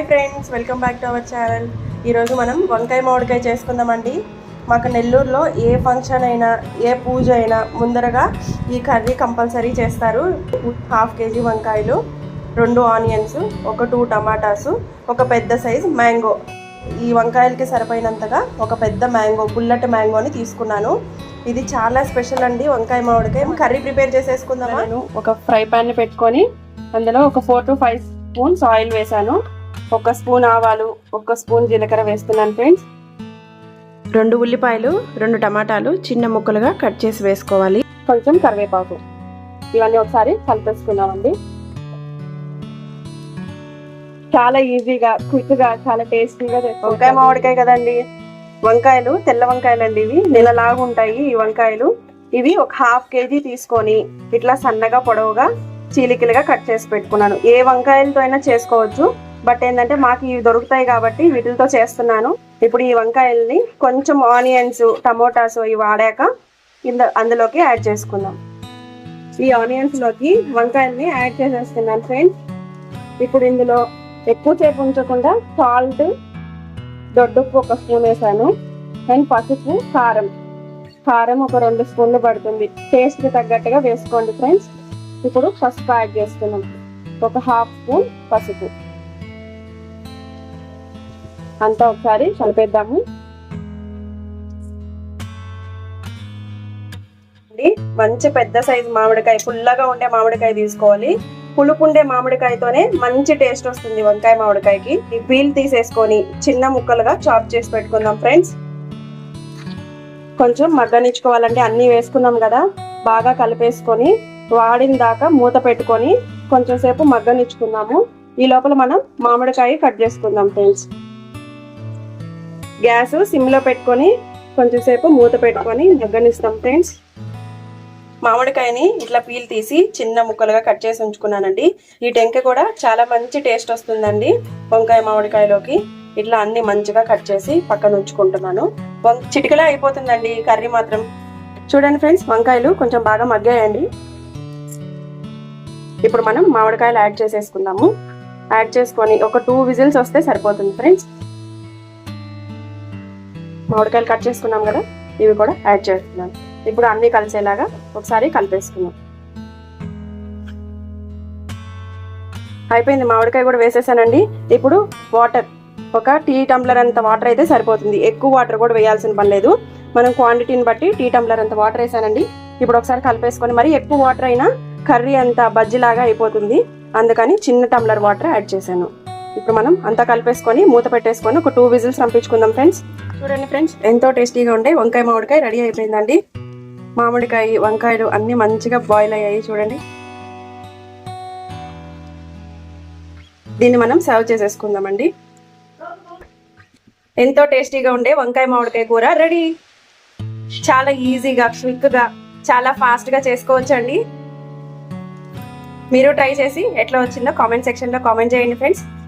Hi friends welcome back to our channel. ఈరోజు మనం వంకాయ మామిడికాయ చేసుకుందామండి. మాకు నెల్లూరులో ఏ ఫంక్షన్ అయినా ఏ పూజ అయినా ముందరగా ఈ కర్రీ కంపల్సరీ చేస్తారు. హాఫ్ కేజీ వంకాయలు రెండు ఆనియన్స్ ఒక టూ టమాటాస్ ఒక పెద్ద సైజ్ మ్యాంగో. ఈ వంకాయలకి సరిపోయినంతగా ఒక పెద్ద మ్యాంగో బుల్లట్ మ్యాంగోని తీసుకున్నాను. ఇది చాలా స్పెషల్ అండి వంకాయ మామిడికాయ. కర్రీ ప్రిపేర్ చేసేసుకుందాం నేను ఒక ఫ్రై ప్యాన్ పెట్టుకొని అందులో ఒక four to five spoons oil వేసాను ఒక స్పూన్ ఆవాలు ఒక స్పూన్ జీలకర్ర వేస్తున్నాను ఫ్రెండ్స్. రెండు ఉల్లిపాయలు రెండు టమాటాలు చిన్న ముక్కలుగా కట్ చేసి వేసుకోవాలి. కొంచెం కరివేపాకు. ఇవన్నీ ఒకసారి కలిపేసుకున్నామండి చాలా ఈజీగా క్విక్గా చాలా టేస్టీగా వంకాయ మామిడికాయ కదండి. వంకాయలు తెల్ల వంకాయలు అండి ఇవి. నెలలాగా ఉంటాయి ఈ వంకాయలు. ఇవి ఒక హాఫ్ కేజీ తీసుకొని ఇట్లా సన్నగా పొడవుగా చీలికలుగా కట్ చేసి పెట్టుకున్నాను. ఏ వంకాయలతో అయినా చేసుకోవచ్చు. బట్ ఏంటంటే మాకు ఇవి దొరుకుతాయి కాబట్టి వీటితో చేస్తున్నాను. ఇప్పుడు ఈ వంకాయల్ని కొంచెం ఆనియన్స్ టమోటాస్ ఇవి వాడాక ఇంద అందులోకి యాడ్ చేసుకుందాం. ఈ ఆనియన్స్లోకి వంకాయల్ని యాడ్ చేసేస్తున్నాను ఫ్రెండ్స్. ఇప్పుడు ఇందులో ఎక్కువ సేపు ఉంచకుండా సాల్ట్ దొడ్డుప్పు ఒక స్పూన్ వేసాను. అండ్ పసుపు కారం. కారం ఒక రెండు స్పూన్లు పడుతుంది. టేస్ట్ తగ్గట్టుగా వేసుకోండి ఫ్రెండ్స్. ఇప్పుడు పసుపు యాడ్ చేస్తున్నాం. ఒక హాఫ్ స్పూన్ పసుపు. అంతా ఒకసారి కలిపేద్దాము. మంచి పెద్ద సైజు మామిడికాయ పుల్లగా ఉండే మామిడికాయ తీసుకోవాలి. పులుపు ఉండే మామిడికాయతోనే మంచి టేస్ట్ వస్తుంది వంకాయ మామిడికాయకి. ఈ పీల్ తీసేసుకొని చిన్న ముక్కలుగా చాప్ చేసి పెట్టుకుందాం ఫ్రెండ్స్. కొంచెం మగ్గనిచ్చుకోవాలంటే అన్ని వేసుకున్నాం కదా. బాగా కలిపేసుకొని వాడిన దాకా మూత పెట్టుకొని కొంచెం సేపు మగ్గనిచ్చుకుందాము. ఈ లోపల మనం మామిడికాయ కట్ చేసుకుందాం ఫ్రెండ్స్. గ్యాస్ సిమ్లో పెట్టుకొని కొంచెం సేపు మూత పెట్టుకొని దగ్గనిస్తాం ఫ్రెండ్స్ మామిడికాయని ఇట్లా పీల్ తీసి చిన్న ముక్కలుగా కట్ చేసి ఉంచుకున్నానండి. ఈ టెంక కూడా చాలా మంచి టేస్ట్ వస్తుందండి వంకాయ మామిడికాయలోకి. ఇట్లా అన్ని మంచిగా కట్ చేసి పక్కన ఉంచుకుంటున్నాను. చిటికలా అయిపోతుందండి కర్రీ మాత్రం. చూడండి ఫ్రెండ్స్ వంకాయలు కొంచెం బాగా మగ్గాయండి. ఇప్పుడు మనం మామిడికాయలు యాడ్ చేసేసుకుందాము. యాడ్ చేసుకొని ఒక టూ విజిల్స్ వస్తే సరిపోతుంది ఫ్రెండ్స్ మామిడికాయలు కట్ చేసుకున్నాం కదా ఇవి కూడా యాడ్ చేస్తున్నాను. ఇప్పుడు అన్ని కలిసేలాగా ఒకసారి కలిపేసుకున్నాం అయిపోయింది మామిడికాయ కూడా వేసేసానండి. ఇప్పుడు వాటర్ ఒక టీ టంబ్లర్ అంత వాటర్ అయితే సరిపోతుంది. ఎక్కువ వాటర్ కూడా వేయాల్సిన పని లేదు. మనం క్వాంటిటీని బట్టి టీ టంబ్లర్ అంత వాటర్ వేసానండి. ఇప్పుడు ఒకసారి కలిపేసుకొని మరి ఎక్కువ వాటర్ అయినా కర్రీ అంత బజ్జిలాగా అయిపోతుంది. అందుకని చిన్న టంబ్లర్ వాటర్ యాడ్ చేశాను. ఇప్పుడు మనం అంతా కలిపేసుకొని మూత పెట్టేసుకొని ఒక టూ విజిల్స్ పంపించుకుందాం ఫ్రెండ్స్ చూడండి ఫ్రెండ్స్ ఎంతో టేస్టీగా ఉండే వంకాయ మామిడికాయ రెడీ అయిపోయిందండి. మామిడికాయ వంకాయలు అన్ని మంచిగా బాయిల్ అయ్యాయి చూడండి. దీన్ని మనం సర్వ్ చేసేసుకుందామండి. ఎంతో టేస్టీగా ఉండే వంకాయ మామిడికాయ కూర రెడీ. చాలా ఈజీగా క్విక్గా చాలా ఫాస్ట్గా చేసుకోవచ్చండి. మీరు ట్రై చేసి ఎట్లా వచ్చిందో కామెంట్ సెక్షన్లో కామెంట్ చేయండి ఫ్రెండ్స్